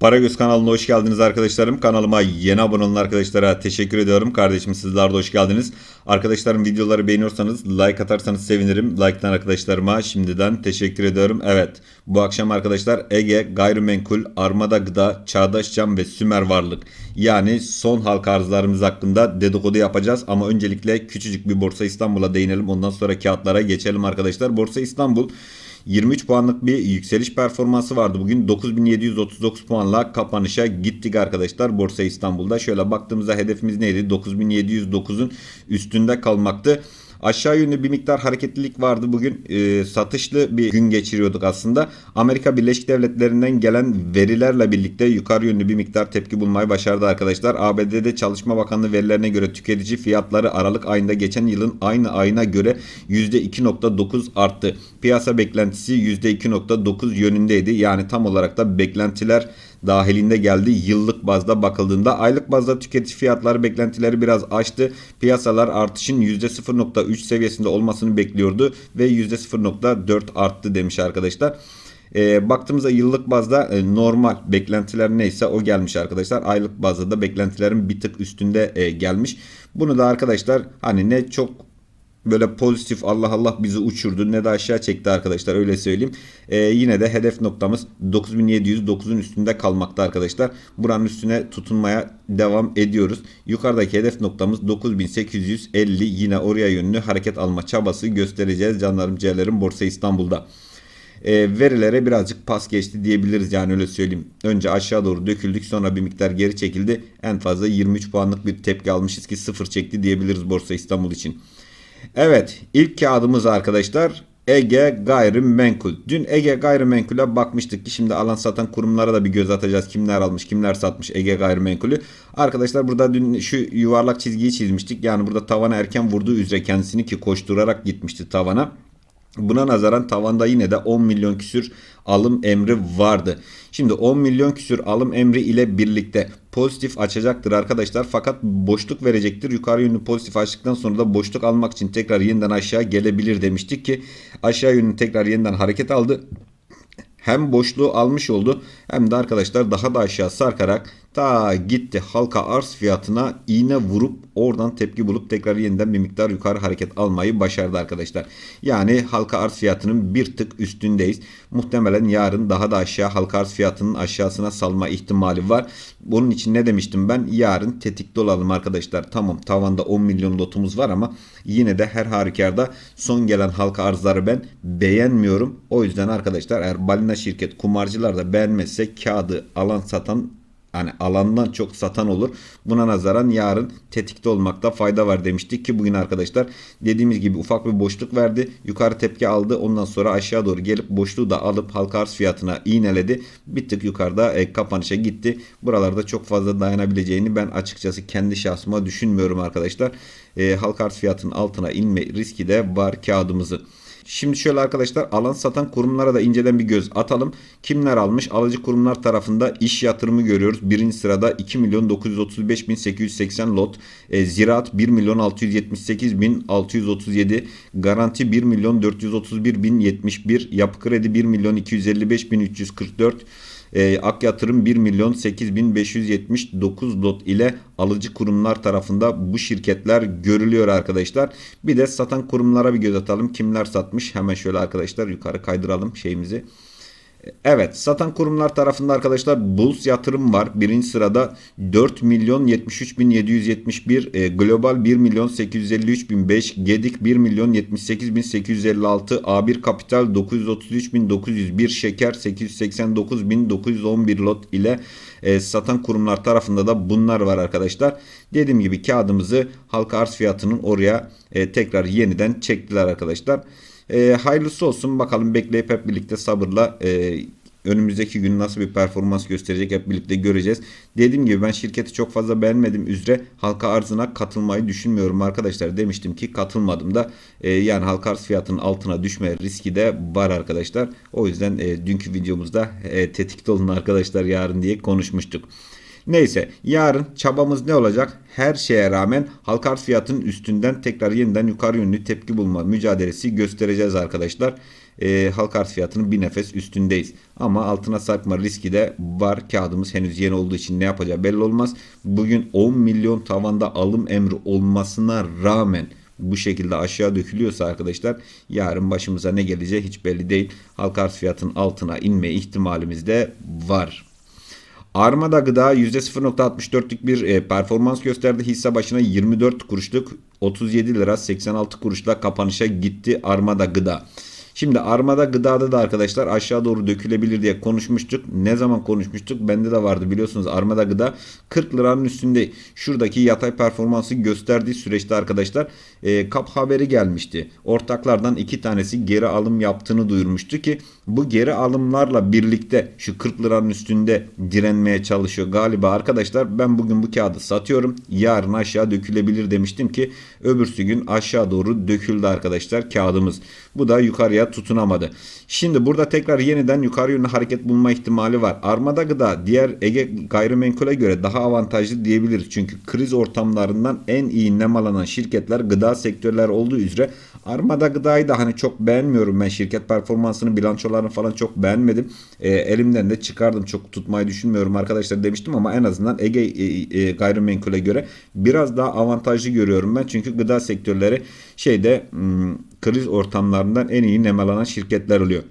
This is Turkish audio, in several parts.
Paragöz kanalına hoş geldiniz arkadaşlarım. Kanalıma yeni abone olan arkadaşlara teşekkür ediyorum. Kardeşim sizler de hoş geldiniz. Arkadaşlarım videoları beğeniyorsanız like atarsanız sevinirim. Like'tan arkadaşlarıma şimdiden teşekkür ediyorum. Evet bu akşam arkadaşlar Ege, Gayrimenkul, Armada Gıda, Çağdaş Cam ve Sümer Varlık yani son halka arzlarımız hakkında dedikodu yapacağız. Ama öncelikle küçücük bir Borsa İstanbul'a değinelim. Ondan sonra kağıtlara geçelim arkadaşlar. Borsa İstanbul 23 puanlık bir yükseliş performansı vardı bugün. 9739 puanla kapanışa gittik arkadaşlar Borsa İstanbul'da. Şöyle baktığımızda hedefimiz neydi? 9709'un üstünde kalmaktı. Aşağı yönlü bir miktar hareketlilik vardı bugün. E, satışlı bir gün geçiriyorduk aslında. Amerika Birleşik Devletleri'nden gelen verilerle birlikte yukarı yönlü bir miktar tepki bulmayı başardı arkadaşlar. ABD'de Çalışma Bakanlığı verilerine göre tüketici fiyatları Aralık ayında geçen yılın aynı ayına göre %2.9 arttı. Piyasa beklentisi %2.9 yönündeydi. Yani tam olarak da beklentiler dahilinde geldi. Yıllık bazda bakıldığında aylık bazda tüketici fiyatları beklentileri biraz aştı. Piyasalar artışın %0.3 seviyesinde olmasını bekliyordu ve %0.4 arttı demiş arkadaşlar. E, baktığımızda yıllık bazda e, normal beklentiler neyse o gelmiş arkadaşlar. Aylık bazda da beklentilerin bir tık üstünde e, gelmiş. Bunu da arkadaşlar hani ne çok böyle pozitif Allah Allah bizi uçurdu ne de aşağı çekti arkadaşlar öyle söyleyeyim. Ee, yine de hedef noktamız 9709'un üstünde kalmakta arkadaşlar. Buranın üstüne tutunmaya devam ediyoruz. Yukarıdaki hedef noktamız 9850 yine oraya yönlü hareket alma çabası göstereceğiz canlarım ciğerlerim Borsa İstanbul'da. E, verilere birazcık pas geçti diyebiliriz yani öyle söyleyeyim. Önce aşağı doğru döküldük sonra bir miktar geri çekildi. En fazla 23 puanlık bir tepki almışız ki sıfır çekti diyebiliriz Borsa İstanbul için. Evet ilk kağıdımız arkadaşlar Ege Gayrimenkul. Dün Ege Gayrimenkul'e bakmıştık ki şimdi alan satan kurumlara da bir göz atacağız. Kimler almış kimler satmış Ege Gayrimenkul'ü. Arkadaşlar burada dün şu yuvarlak çizgiyi çizmiştik. Yani burada tavana erken vurduğu üzere kendisini ki koşturarak gitmişti tavana. Buna nazaran tavanda yine de 10 milyon küsür alım emri vardı. Şimdi 10 milyon küsür alım emri ile birlikte pozitif açacaktır arkadaşlar. Fakat boşluk verecektir. Yukarı yönlü pozitif açtıktan sonra da boşluk almak için tekrar yeniden aşağı gelebilir demiştik ki aşağı yönlü tekrar yeniden hareket aldı. Hem boşluğu almış oldu hem de arkadaşlar daha da aşağı sarkarak ta gitti halka arz fiyatına iğne vurup oradan tepki bulup tekrar yeniden bir miktar yukarı hareket almayı başardı arkadaşlar. Yani halka arz fiyatının bir tık üstündeyiz. Muhtemelen yarın daha da aşağı halka arz fiyatının aşağısına salma ihtimali var. Bunun için ne demiştim ben? Yarın tetikte olalım arkadaşlar. Tamam tavanda 10 milyon lotumuz var ama yine de her halükarda son gelen halka arzları ben beğenmiyorum. O yüzden arkadaşlar eğer balina şirket kumarcılar da beğenmezse kağıdı alan satan yani alandan çok satan olur. Buna nazaran yarın tetikte olmakta fayda var demiştik ki bugün arkadaşlar dediğimiz gibi ufak bir boşluk verdi. Yukarı tepki aldı. Ondan sonra aşağı doğru gelip boşluğu da alıp halka arz fiyatına iğneledi. Bir tık yukarıda e, kapanışa gitti. Buralarda çok fazla dayanabileceğini ben açıkçası kendi şahsıma düşünmüyorum arkadaşlar. E, halka arz fiyatının altına inme riski de var kağıdımızı. Şimdi şöyle arkadaşlar alan satan kurumlara da inceden bir göz atalım. Kimler almış? Alıcı kurumlar tarafında iş yatırımı görüyoruz. Birinci sırada 2 milyon 935 bin 880 lot. E, ziraat 1 milyon 678 bin 637. Garanti 1 milyon 431 bin 71. Yapı kredi 1 milyon 255 bin 344. E, Ak Yatırım 1 milyon 8579 lot ile alıcı kurumlar tarafında bu şirketler görülüyor arkadaşlar. Bir de satan kurumlara bir göz atalım. Kimler satmış? Hemen şöyle arkadaşlar yukarı kaydıralım şeyimizi. Evet satan kurumlar tarafında arkadaşlar Bulls yatırım var. Birinci sırada 4 milyon 73 bin 771 e, Global 1 milyon 853 bin 5 Gedik 1 milyon 78 bin 856 A1 Kapital 933 bin 901 Şeker 889 bin 911 lot ile e, satan kurumlar tarafında da bunlar var arkadaşlar. Dediğim gibi kağıdımızı halka arz fiyatının oraya e, tekrar yeniden çektiler arkadaşlar. E, hayırlısı olsun bakalım bekleyip hep birlikte sabırla e, önümüzdeki gün nasıl bir performans gösterecek hep birlikte göreceğiz. Dediğim gibi ben şirketi çok fazla beğenmedim üzere halka arzına katılmayı düşünmüyorum arkadaşlar. Demiştim ki katılmadım da e, yani halka arz fiyatının altına düşme riski de var arkadaşlar. O yüzden e, dünkü videomuzda e, tetikte olun arkadaşlar yarın diye konuşmuştuk. Neyse yarın çabamız ne olacak? Her şeye rağmen halka arz fiyatının üstünden tekrar yeniden yukarı yönlü tepki bulma mücadelesi göstereceğiz arkadaşlar. Ee, halka arz fiyatının bir nefes üstündeyiz. Ama altına sarkma riski de var. Kağıdımız henüz yeni olduğu için ne yapacağı belli olmaz. Bugün 10 milyon tavanda alım emri olmasına rağmen bu şekilde aşağı dökülüyorsa arkadaşlar yarın başımıza ne geleceği hiç belli değil. Halka arz fiyatının altına inme ihtimalimiz de var. Armada Gıda %0.64'lük bir e, performans gösterdi. Hisse başına 24 kuruşluk 37 lira 86 kuruşla kapanışa gitti Armada Gıda. Şimdi Armada Gıda'da da arkadaşlar aşağı doğru dökülebilir diye konuşmuştuk. Ne zaman konuşmuştuk? Bende de vardı biliyorsunuz Armada Gıda 40 liranın üstünde. Şuradaki yatay performansı gösterdiği süreçte arkadaşlar e, kap haberi gelmişti. Ortaklardan iki tanesi geri alım yaptığını duyurmuştu ki bu geri alımlarla birlikte şu 40 liranın üstünde direnmeye çalışıyor galiba arkadaşlar. Ben bugün bu kağıdı satıyorum. Yarın aşağı dökülebilir demiştim ki öbürsü gün aşağı doğru döküldü arkadaşlar kağıdımız. Bu da yukarıya tutunamadı. Şimdi burada tekrar yeniden yukarı yönlü hareket bulma ihtimali var. Armada gıda diğer Ege gayrimenkule göre daha avantajlı diyebiliriz. Çünkü kriz ortamlarından en iyi nemalanan şirketler gıda sektörler olduğu üzere Armada gıdayı da hani çok beğenmiyorum ben şirket performansını bilançolarını falan çok beğenmedim. E, elimden de çıkardım çok tutmayı düşünmüyorum arkadaşlar demiştim ama en azından Ege e, e, gayrimenkule göre biraz daha avantajlı görüyorum ben. Çünkü gıda sektörleri şeyde hmm, kriz ortamlarından en iyi nemalanan şirketler oluyor.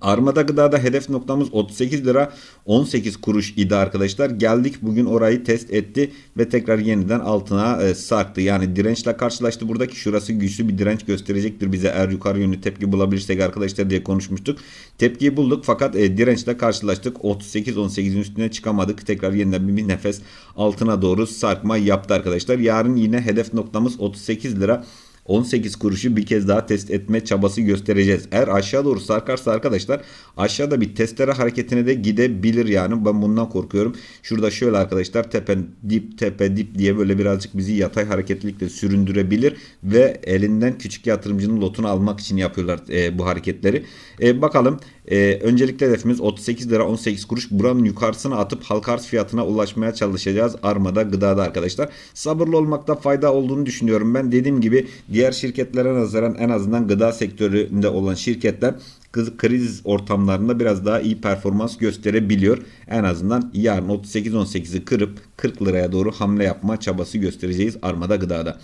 Armada gıdada hedef noktamız 38 lira 18 kuruş idi arkadaşlar. Geldik bugün orayı test etti ve tekrar yeniden altına e, sarktı. Yani dirençle karşılaştı. Buradaki şurası güçlü bir direnç gösterecektir bize eğer yukarı yönlü tepki bulabilirsek arkadaşlar diye konuşmuştuk. Tepkiyi bulduk fakat e, dirençle karşılaştık. 38-18'in üstüne çıkamadık. Tekrar yeniden bir nefes altına doğru sarkma yaptı arkadaşlar. Yarın yine hedef noktamız 38 lira 18 kuruşu bir kez daha test etme çabası göstereceğiz. Eğer aşağı doğru sarkarsa arkadaşlar aşağıda bir testere hareketine de gidebilir yani. Ben bundan korkuyorum. Şurada şöyle arkadaşlar tepe dip tepe dip diye böyle birazcık bizi yatay hareketlilikle süründürebilir ve elinden küçük yatırımcının lotunu almak için yapıyorlar e, bu hareketleri. E, bakalım e, öncelikle hedefimiz 38 lira 18 kuruş. Buranın yukarısına atıp halka arz fiyatına ulaşmaya çalışacağız. Armada gıdada arkadaşlar. Sabırlı olmakta fayda olduğunu düşünüyorum. Ben dediğim gibi diğer şirketlere nazaran en azından gıda sektöründe olan şirketler kriz ortamlarında biraz daha iyi performans gösterebiliyor. En azından yarın 38-18'i kırıp 40 liraya doğru hamle yapma çabası göstereceğiz Armada Gıda'da.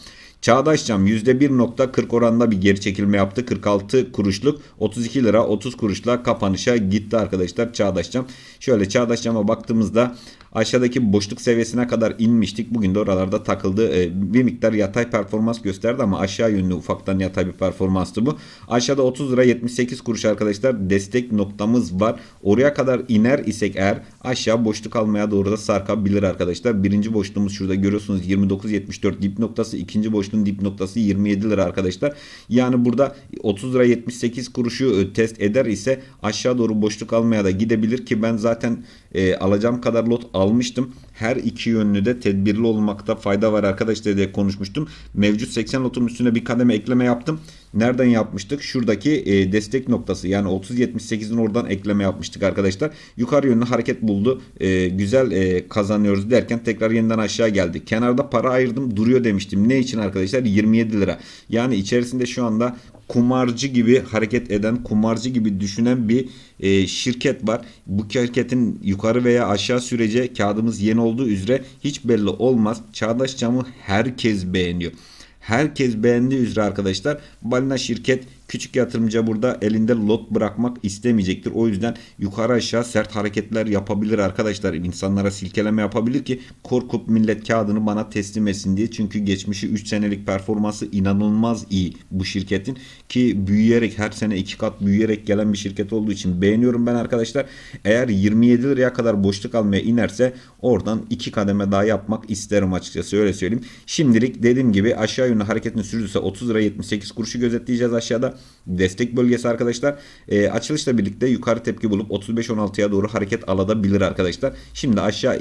Çağdaş Cam %1.40 oranında bir geri çekilme yaptı. 46 kuruşluk 32 lira 30 kuruşla kapanışa gitti arkadaşlar Çağdaş Cam. Şöyle Çağdaş Cam'a baktığımızda aşağıdaki boşluk seviyesine kadar inmiştik. Bugün de oralarda takıldı. Ee, bir miktar yatay performans gösterdi ama aşağı yönlü ufaktan yatay bir performanstı bu. Aşağıda 30 lira 78 kuruş arkadaşlar destek noktamız var. Oraya kadar iner isek eğer aşağı boşluk almaya doğru da sarkabilir arkadaşlar. Birinci boşluğumuz şurada görüyorsunuz 29.74 dip noktası. ikinci boşluğun dip noktası 27 lira arkadaşlar. Yani burada 30 lira 78 kuruşu e, test eder ise aşağı doğru boşluk almaya da gidebilir ki ben zaten e, alacağım kadar lot almıştım. Her iki yönlü de tedbirli olmakta fayda var arkadaşlar diye konuşmuştum. Mevcut 80 lotun üstüne bir kademe ekleme yaptım. Nereden yapmıştık? Şuradaki e, destek noktası yani 30.78'in oradan ekleme yapmıştık arkadaşlar. Yukarı yönlü hareket buldu. E, güzel e, kazanıyoruz derken tekrar yeniden aşağı geldi. Kenarda para ayırdım duruyor demiştim. Ne için arkadaşlar? 27 lira. Yani içerisinde şu anda kumarcı gibi hareket eden, kumarcı gibi düşünen bir e, şirket var. Bu şirketin yukarı veya aşağı sürece kağıdımız yeni olduğu üzere hiç belli olmaz. Çağdaş camı herkes beğeniyor. Herkes beğendiği üzere arkadaşlar balina şirket küçük yatırımcı burada elinde lot bırakmak istemeyecektir. O yüzden yukarı aşağı sert hareketler yapabilir arkadaşlar. İnsanlara silkeleme yapabilir ki korkup millet kağıdını bana teslim etsin diye. Çünkü geçmişi 3 senelik performansı inanılmaz iyi bu şirketin. Ki büyüyerek her sene 2 kat büyüyerek gelen bir şirket olduğu için beğeniyorum ben arkadaşlar. Eğer 27 liraya kadar boşluk almaya inerse oradan 2 kademe daha yapmak isterim açıkçası öyle söyleyeyim. Şimdilik dediğim gibi aşağı yönlü hareketini sürdürse 30 lira 78 kuruşu gözetleyeceğiz aşağıda destek bölgesi arkadaşlar. E, açılışla birlikte yukarı tepki bulup 35-16'ya doğru hareket alabilir arkadaşlar. Şimdi aşağı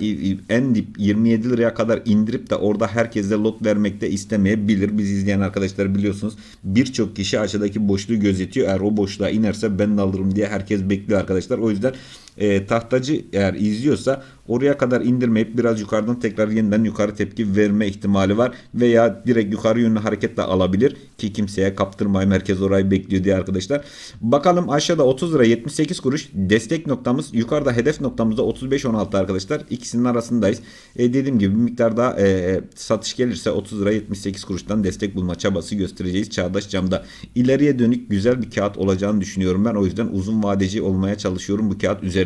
en dip 27 liraya kadar indirip de orada herkese lot vermekte istemeyebilir. Biz izleyen arkadaşlar biliyorsunuz birçok kişi aşağıdaki boşluğu gözetiyor. Eğer o boşluğa inerse ben de alırım diye herkes bekliyor arkadaşlar. O yüzden e, tahtacı eğer izliyorsa oraya kadar indirmeyip biraz yukarıdan tekrar yeniden yukarı tepki verme ihtimali var veya direkt yukarı yönlü hareketle alabilir ki kimseye kaptırmayın merkez orayı bekliyor diye arkadaşlar. Bakalım aşağıda 30 lira 78 kuruş destek noktamız yukarıda hedef noktamızda 35.16 arkadaşlar ikisinin arasındayız. E, dediğim gibi bir miktar daha e, satış gelirse 30 lira 78 kuruştan destek bulma çabası göstereceğiz Çağdaş Cam'da. İleriye dönük güzel bir kağıt olacağını düşünüyorum ben o yüzden uzun vadeci olmaya çalışıyorum bu kağıt üzerinde.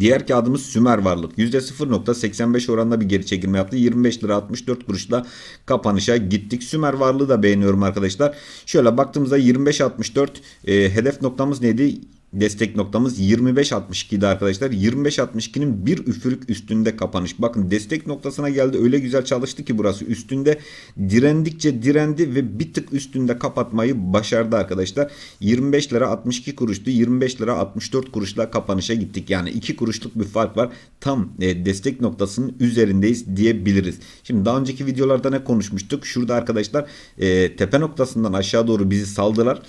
Diğer kağıdımız Sümer Varlık. %0.85 oranında bir geri çekilme yaptı. 25 lira 64 kuruşla kapanışa gittik. Sümer Varlığı da beğeniyorum arkadaşlar. Şöyle baktığımızda 25.64 e, hedef noktamız neydi? Destek noktamız 25.62'di arkadaşlar. 25.62'nin bir üfürük üstünde kapanış. Bakın destek noktasına geldi. Öyle güzel çalıştı ki burası üstünde direndikçe direndi ve bir tık üstünde kapatmayı başardı arkadaşlar. 25 lira 62 kuruştu. 25 lira 64 kuruşla kapanışa gittik. Yani 2 kuruşluk bir fark var. Tam e, destek noktasının üzerindeyiz diyebiliriz. Şimdi daha önceki videolarda ne konuşmuştuk? Şurada arkadaşlar e, tepe noktasından aşağı doğru bizi saldılar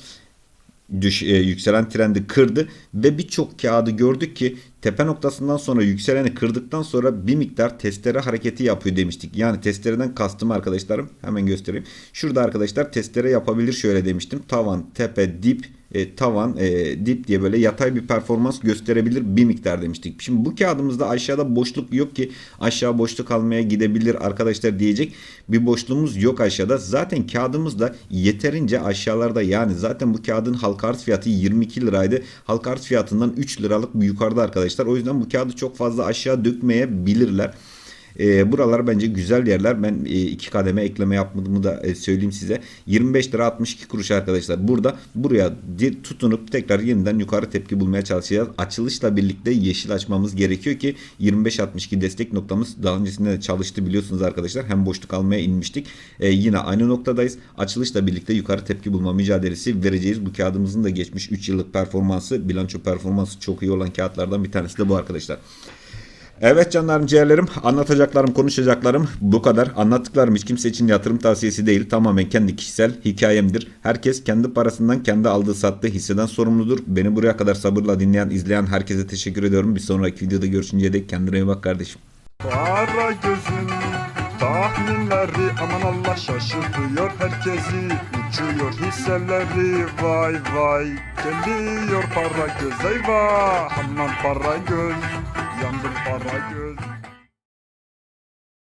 düş, e, yükselen trendi kırdı ve birçok kağıdı gördük ki tepe noktasından sonra yükseleni kırdıktan sonra bir miktar testere hareketi yapıyor demiştik. Yani testereden kastım arkadaşlarım hemen göstereyim. Şurada arkadaşlar testere yapabilir şöyle demiştim. Tavan, tepe, dip, e, tavan, e, dip diye böyle yatay bir performans gösterebilir bir miktar demiştik. Şimdi bu kağıdımızda aşağıda boşluk yok ki aşağı boşluk almaya gidebilir arkadaşlar diyecek bir boşluğumuz yok aşağıda. Zaten kağıdımız da yeterince aşağılarda yani zaten bu kağıdın halka arz fiyatı 22 liraydı. Halka arz fiyatından 3 liralık bir yukarıda arkadaşlar. O yüzden bu kağıdı çok fazla aşağı dökmeyebilirler. E, buralar bence güzel yerler. Ben e, iki kademe ekleme yapmadığımı da e, söyleyeyim size. 25 lira 62 kuruş arkadaşlar. Burada buraya tutunup tekrar yeniden yukarı tepki bulmaya çalışacağız. Açılışla birlikte yeşil açmamız gerekiyor ki 25-62 destek noktamız daha öncesinde de çalıştı biliyorsunuz arkadaşlar. Hem boşluk almaya inmiştik. E, yine aynı noktadayız. Açılışla birlikte yukarı tepki bulma mücadelesi vereceğiz. Bu kağıdımızın da geçmiş 3 yıllık performansı, bilanço performansı çok iyi olan kağıtlardan bir tanesi de bu arkadaşlar. Evet canlarım ciğerlerim anlatacaklarım konuşacaklarım bu kadar. Anlattıklarım hiç kimse için yatırım tavsiyesi değil tamamen kendi kişisel hikayemdir. Herkes kendi parasından kendi aldığı sattığı hisseden sorumludur. Beni buraya kadar sabırla dinleyen izleyen herkese teşekkür ediyorum. Bir sonraki videoda görüşünceye dek kendine iyi bak kardeşim. Kara gözün tahminleri aman Allah şaşırtıyor herkesi Uçuyor hisseleri vay vay Geliyor para göz eyvah Aman para göz yandım para göz